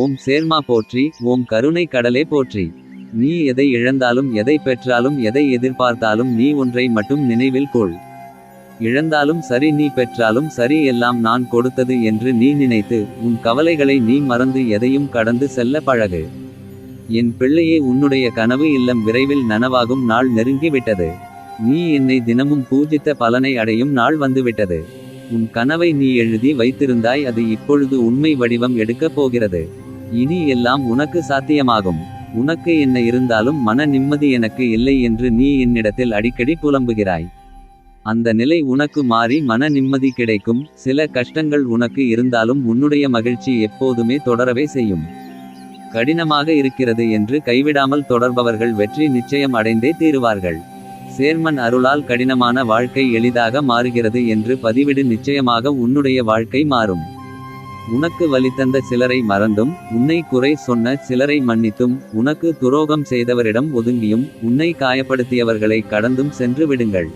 ஓம் சேர்மா போற்றி ஓம் கருணை கடலே போற்றி. நீ எதை இழந்தாலும் எதை பெற்றாலும் எதை எதிர்பார்த்தாலும் நீ ஒன்றை மட்டும் நினைவில் கொள். இழந்தாலும் சரி நீ பெற்றாலும் சரி எல்லாம் நான் கொடுத்தது என்று நீ நினைத்து உன் கவலைகளை நீ மறந்து எதையும் கடந்து செல்ல பழகு. என் பிள்ளையே உன்னுடைய கனவு இல்லம் விரைவில் நனவாகும் நாள் நெருங்கிவிட்டது. நீ என்னை தினமும் பூஜித்த பலனை அடையும் நாள் வந்துவிட்டது. உன் கனவை நீ எழுதி வைத்திருந்தாய் அது இப்பொழுது உண்மை வடிவம் எடுக்கப் போகிறது. இனி எல்லாம் உனக்கு சாத்தியமாகும். உனக்கு என்ன இருந்தாலும் மன நிம்மதி எனக்கு இல்லை என்று நீ என்னிடத்தில் அடிக்கடி புலம்புகிறாய். அந்த நிலை உனக்கு மாறி மன நிம்மதி கிடைக்கும். சில கஷ்டங்கள் உனக்கு இருந்தாலும் உன்னுடைய மகிழ்ச்சி எப்போதுமே தொடரவே செய்யும். கடினமாக இருக்கிறது என்று கைவிடாமல் தொடர்பவர்கள் வெற்றி நிச்சயம் அடைந்தே தீருவார்கள். சேர்மன் அருளால் கடினமான வாழ்க்கை எளிதாக மாறுகிறது என்று பதிவிடு நிச்சயமாக உன்னுடைய வாழ்க்கை மாறும். உனக்கு வலித்தந்த சிலரை மறந்தும் உன்னை குறை சொன்ன சிலரை மன்னித்தும் உனக்கு துரோகம் செய்தவரிடம் ஒதுங்கியும் உன்னை காயப்படுத்தியவர்களை கடந்தும் சென்று விடுங்கள்.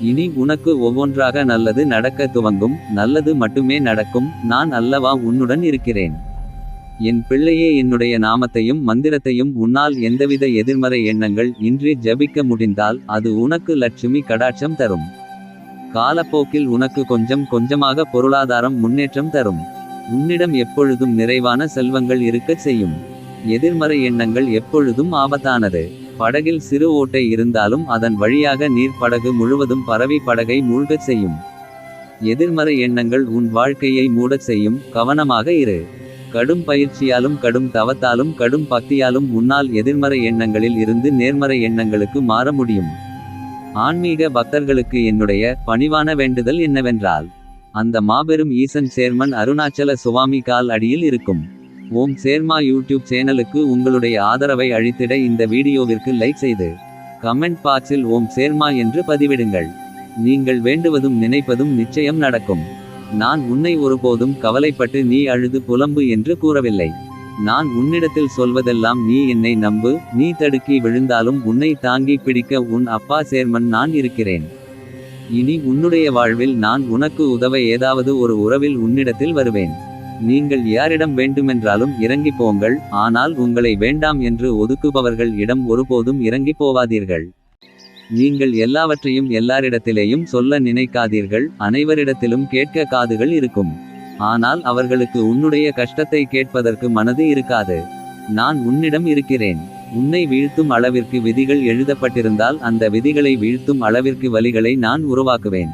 இனி உனக்கு ஒவ்வொன்றாக நல்லது நடக்க துவங்கும் நல்லது மட்டுமே நடக்கும் நான் அல்லவா உன்னுடன் இருக்கிறேன். என் பிள்ளையே என்னுடைய நாமத்தையும் மந்திரத்தையும் உன்னால் எந்தவித எதிர்மறை எண்ணங்கள் இன்றி ஜபிக்க முடிந்தால் அது உனக்கு லட்சுமி கடாட்சம் தரும். காலப்போக்கில் உனக்கு கொஞ்சம் கொஞ்சமாக பொருளாதாரம் முன்னேற்றம் தரும். உன்னிடம் எப்பொழுதும் நிறைவான செல்வங்கள் இருக்கச் செய்யும். எதிர்மறை எண்ணங்கள் எப்பொழுதும் ஆபத்தானது. படகில் சிறு ஓட்டை இருந்தாலும் அதன் வழியாக நீர் படகு முழுவதும் பரவி படகை மூழ்கச் செய்யும். எதிர்மறை எண்ணங்கள் உன் வாழ்க்கையை மூடச் செய்யும். கவனமாக இரு. கடும் பயிற்சியாலும் கடும் தவத்தாலும் கடும் பக்தியாலும் உன்னால் எதிர்மறை எண்ணங்களில் இருந்து நேர்மறை எண்ணங்களுக்கு மாற முடியும். ஆன்மீக பக்தர்களுக்கு என்னுடைய பணிவான வேண்டுதல் என்னவென்றால் அந்த மாபெரும் ஈசன் சேர்மன் அருணாச்சல சுவாமி கால் அடியில் இருக்கும். ஓம் சேர்மா யூடியூப் சேனலுக்கு உங்களுடைய ஆதரவை அழித்திட இந்த வீடியோவிற்கு லைக் செய்து கமெண்ட் பாக்ஸில் ஓம் சேர்மா என்று பதிவிடுங்கள். நீங்கள் வேண்டுவதும் நினைப்பதும் நிச்சயம் நடக்கும். நான் உன்னை ஒருபோதும் கவலைப்பட்டு நீ அழுது புலம்பு என்று கூறவில்லை. நான் உன்னிடத்தில் சொல்வதெல்லாம் நீ என்னை நம்பு நீ தடுக்கி விழுந்தாலும் உன்னை தாங்கி பிடிக்க உன் அப்பா சேர்மன் நான் இருக்கிறேன். இனி உன்னுடைய வாழ்வில் நான் உனக்கு உதவ ஏதாவது ஒரு உறவில் உன்னிடத்தில் வருவேன். நீங்கள் யாரிடம் வேண்டுமென்றாலும் இறங்கி போங்கள் ஆனால் உங்களை வேண்டாம் என்று ஒதுக்குபவர்கள் இடம் ஒருபோதும் இறங்கி போவாதீர்கள். நீங்கள் எல்லாவற்றையும் எல்லாரிடத்திலேயும் சொல்ல நினைக்காதீர்கள் அனைவரிடத்திலும் கேட்க காதுகள் இருக்கும். ஆனால் அவர்களுக்கு உன்னுடைய கஷ்டத்தை கேட்பதற்கு மனது இருக்காது. நான் உன்னிடம் இருக்கிறேன். உன்னை வீழ்த்தும் அளவிற்கு விதிகள் எழுதப்பட்டிருந்தால் அந்த விதிகளை வீழ்த்தும் அளவிற்கு வலிகளை நான் உருவாக்குவேன்.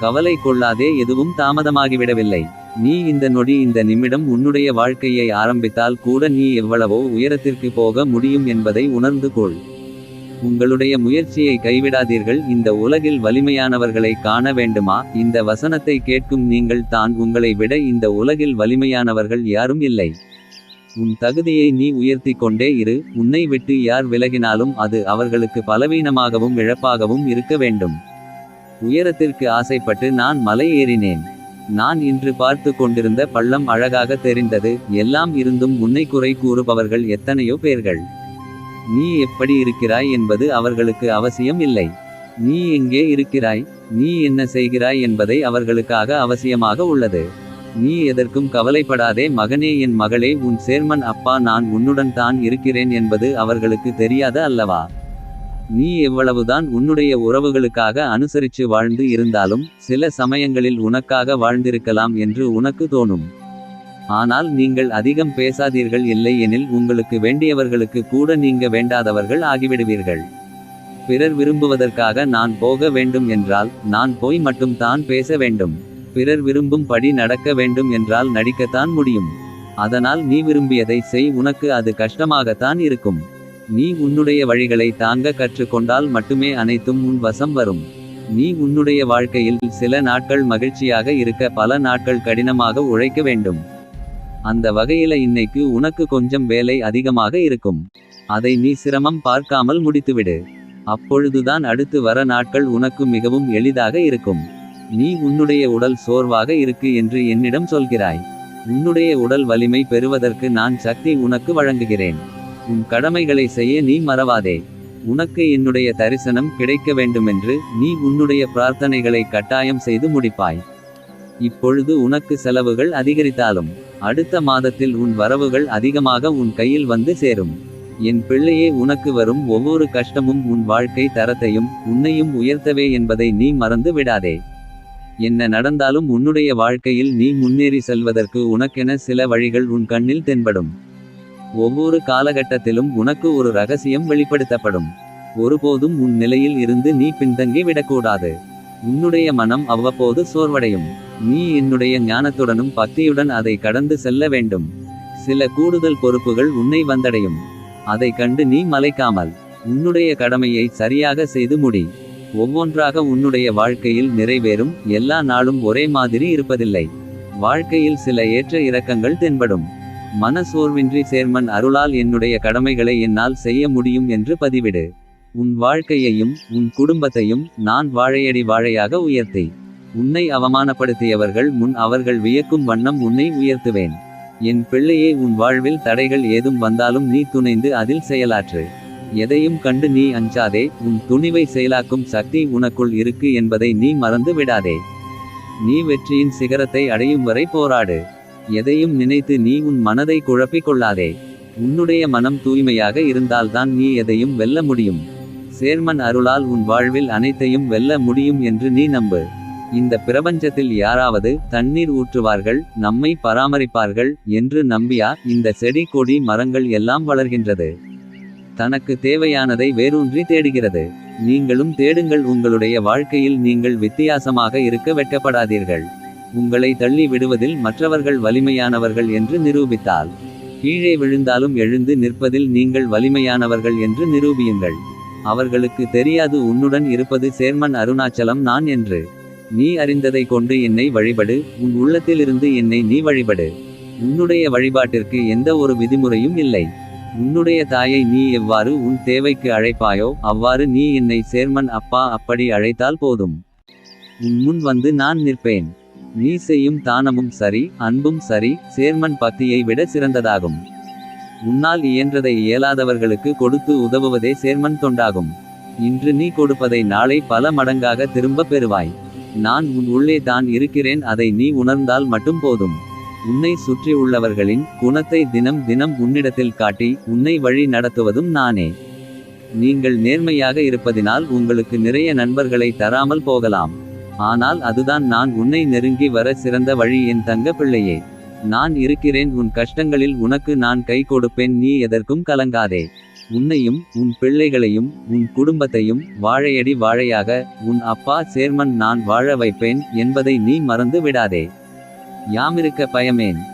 கவலை கொள்ளாதே எதுவும் தாமதமாகிவிடவில்லை. நீ இந்த நொடி இந்த நிமிடம் உன்னுடைய வாழ்க்கையை ஆரம்பித்தால் கூட நீ எவ்வளவோ உயரத்திற்கு போக முடியும் என்பதை உணர்ந்து கொள். உங்களுடைய முயற்சியை கைவிடாதீர்கள். இந்த உலகில் வலிமையானவர்களை காண வேண்டுமா? இந்த வசனத்தை கேட்கும் நீங்கள் தான் உங்களை விட இந்த உலகில் வலிமையானவர்கள் யாரும் இல்லை. உன் தகுதியை நீ உயர்த்தி கொண்டே இரு. உன்னை விட்டு யார் விலகினாலும் அது அவர்களுக்கு பலவீனமாகவும் இழப்பாகவும் இருக்க வேண்டும். உயரத்திற்கு ஆசைப்பட்டு நான் மலை ஏறினேன். நான் இன்று பார்த்து கொண்டிருந்த பள்ளம் அழகாக தெரிந்தது. எல்லாம் இருந்தும் உன்னை குறை கூறுபவர்கள் எத்தனையோ பேர்கள். நீ எப்படி இருக்கிறாய் என்பது அவர்களுக்கு அவசியம் இல்லை. நீ எங்கே இருக்கிறாய்? நீ என்ன செய்கிறாய் என்பதை அவர்களுக்காக அவசியமாக உள்ளது. நீ எதற்கும் கவலைப்படாதே மகனே என் மகளே உன் சேர்மன் அப்பா நான் உன்னுடன் தான் இருக்கிறேன் என்பது அவர்களுக்கு தெரியாத அல்லவா? நீ எவ்வளவுதான் உன்னுடைய உறவுகளுக்காக அனுசரித்து வாழ்ந்து இருந்தாலும் சில சமயங்களில் உனக்காக வாழ்ந்திருக்கலாம் என்று உனக்கு தோணும். ஆனால் நீங்கள் அதிகம் பேசாதீர்கள் இல்லை எனில் உங்களுக்கு வேண்டியவர்களுக்கு கூட நீங்க வேண்டாதவர்கள் ஆகிவிடுவீர்கள். பிறர் விரும்புவதற்காக நான் போக வேண்டும் என்றால் நான் போய் மட்டும் தான் பேச வேண்டும். பிறர் விரும்பும் படி நடக்க வேண்டும் என்றால் நடிக்கத்தான் முடியும். அதனால் நீ விரும்பியதை செய் உனக்கு அது கஷ்டமாகத்தான் இருக்கும். நீ உன்னுடைய வழிகளை தாங்க கற்றுக்கொண்டால் மட்டுமே அனைத்தும் உன் வசம் வரும். நீ உன்னுடைய வாழ்க்கையில் சில நாட்கள் மகிழ்ச்சியாக இருக்க பல நாட்கள் கடினமாக உழைக்க வேண்டும். அந்த வகையில இன்னைக்கு உனக்கு கொஞ்சம் வேலை அதிகமாக இருக்கும். அதை நீ சிரமம் பார்க்காமல் முடித்துவிடு. அப்பொழுதுதான் அடுத்து வர நாட்கள் உனக்கு மிகவும் எளிதாக இருக்கும். நீ உன்னுடைய உடல் சோர்வாக இருக்கு என்று என்னிடம் சொல்கிறாய். உன்னுடைய உடல் வலிமை பெறுவதற்கு நான் சக்தி உனக்கு வழங்குகிறேன். உன் கடமைகளை செய்ய நீ மறவாதே. உனக்கு என்னுடைய தரிசனம் கிடைக்க வேண்டுமென்று நீ உன்னுடைய பிரார்த்தனைகளை கட்டாயம் செய்து முடிப்பாய். இப்பொழுது உனக்கு செலவுகள் அதிகரித்தாலும் அடுத்த மாதத்தில் உன் வரவுகள் அதிகமாக உன் கையில் வந்து சேரும். என் பிள்ளையே உனக்கு வரும் ஒவ்வொரு கஷ்டமும் உன் வாழ்க்கை தரத்தையும் உன்னையும் உயர்த்தவே என்பதை நீ மறந்து விடாதே. என்ன நடந்தாலும் உன்னுடைய வாழ்க்கையில் நீ முன்னேறி செல்வதற்கு உனக்கென சில வழிகள் உன் கண்ணில் தென்படும். ஒவ்வொரு காலகட்டத்திலும் உனக்கு ஒரு ரகசியம் வெளிப்படுத்தப்படும். ஒருபோதும் உன் நிலையில் இருந்து நீ பின்தங்கி விடக்கூடாது. உன்னுடைய மனம் அவ்வப்போது சோர்வடையும். நீ என்னுடைய ஞானத்துடனும் பக்தியுடன் அதை கடந்து செல்ல வேண்டும். சில கூடுதல் பொறுப்புகள் உன்னை வந்தடையும். அதை கண்டு நீ மலைக்காமல் உன்னுடைய கடமையை சரியாக செய்து முடி. ஒவ்வொன்றாக உன்னுடைய வாழ்க்கையில் நிறைவேறும். எல்லா நாளும் ஒரே மாதிரி இருப்பதில்லை. வாழ்க்கையில் சில ஏற்ற இறக்கங்கள் தென்படும். மன சோர்வின்றி சேர்மன் அருளால் என்னுடைய கடமைகளை என்னால் செய்ய முடியும் என்று பதிவிடு. உன் வாழ்க்கையையும் உன் குடும்பத்தையும் நான் வாழையடி வாழையாக உயர்த்தி. உன்னை அவமானப்படுத்தியவர்கள் முன் அவர்கள் வியக்கும் வண்ணம் உன்னை உயர்த்துவேன். என் பிள்ளையே உன் வாழ்வில் தடைகள் ஏதும் வந்தாலும் நீ துணைந்து அதில் செயலாற்று. எதையும் கண்டு நீ அஞ்சாதே உன் துணிவை செயலாக்கும் சக்தி உனக்குள் இருக்கு என்பதை நீ மறந்து விடாதே. நீ வெற்றியின் சிகரத்தை அடையும் வரை போராடு. எதையும் நினைத்து நீ உன் மனதை குழப்பிக் கொள்ளாதே. உன்னுடைய மனம் தூய்மையாக இருந்தால்தான் நீ எதையும் வெல்ல முடியும். சேர்மன் அருளால் உன் வாழ்வில் அனைத்தையும் வெல்ல முடியும் என்று நீ நம்பு. இந்த பிரபஞ்சத்தில் யாராவது தண்ணீர் ஊற்றுவார்கள் நம்மை பராமரிப்பார்கள் என்று நம்பியா? இந்த செடி கொடி மரங்கள் எல்லாம் வளர்கின்றது. தனக்கு தேவையானதை வேரூன்றி தேடுகிறது. நீங்களும் தேடுங்கள் உங்களுடைய வாழ்க்கையில் நீங்கள் வித்தியாசமாக இருக்க வெட்கப்படாதீர்கள். உங்களை தள்ளி விடுவதில் மற்றவர்கள் வலிமையானவர்கள் என்று நிரூபித்தால். கீழே விழுந்தாலும் எழுந்து நிற்பதில் நீங்கள் வலிமையானவர்கள் என்று நிரூபியுங்கள். அவர்களுக்கு தெரியாது உன்னுடன் இருப்பது சேர்மன் அருணாச்சலம் நான் என்று. நீ அறிந்ததை கொண்டு என்னை வழிபடு உன் உள்ளத்திலிருந்து என்னை நீ வழிபடு. உன்னுடைய வழிபாட்டிற்கு எந்த ஒரு விதிமுறையும் இல்லை. உன்னுடைய தாயை நீ எவ்வாறு உன் தேவைக்கு அழைப்பாயோ அவ்வாறு நீ என்னை சேர்மன் அப்பா அப்படி அழைத்தால் போதும். உன் முன் வந்து நான் நிற்பேன். நீ செய்யும் தானமும் சரி அன்பும் சரி சேர்மன் பக்தியை விட சிறந்ததாகும். உன்னால் இயன்றதை இயலாதவர்களுக்கு கொடுத்து உதவுவதே சேர்மன் தொண்டாகும். இன்று நீ கொடுப்பதை நாளை பல மடங்காக திரும்பப் பெறுவாய். நான் உன் உள்ளே தான் இருக்கிறேன் அதை நீ உணர்ந்தால் மட்டும் போதும். உன்னை சுற்றியுள்ளவர்களின் குணத்தை தினம் தினம் உன்னிடத்தில் காட்டி உன்னை வழி நடத்துவதும் நானே. நீங்கள் நேர்மையாக இருப்பதினால் உங்களுக்கு நிறைய நண்பர்களை தராமல் போகலாம். ஆனால் அதுதான் நான் உன்னை நெருங்கி வர சிறந்த வழி என் தங்க பிள்ளையே. நான் இருக்கிறேன் உன் கஷ்டங்களில் உனக்கு நான் கை கொடுப்பேன் நீ எதற்கும் கலங்காதே. உன்னையும் உன் பிள்ளைகளையும் உன் குடும்பத்தையும் வாழையடி வாழையாக உன் அப்பா சேர்மன் நான் வாழ வைப்பேன் என்பதை நீ மறந்து விடாதே. யாமிருக்க பயமேன்.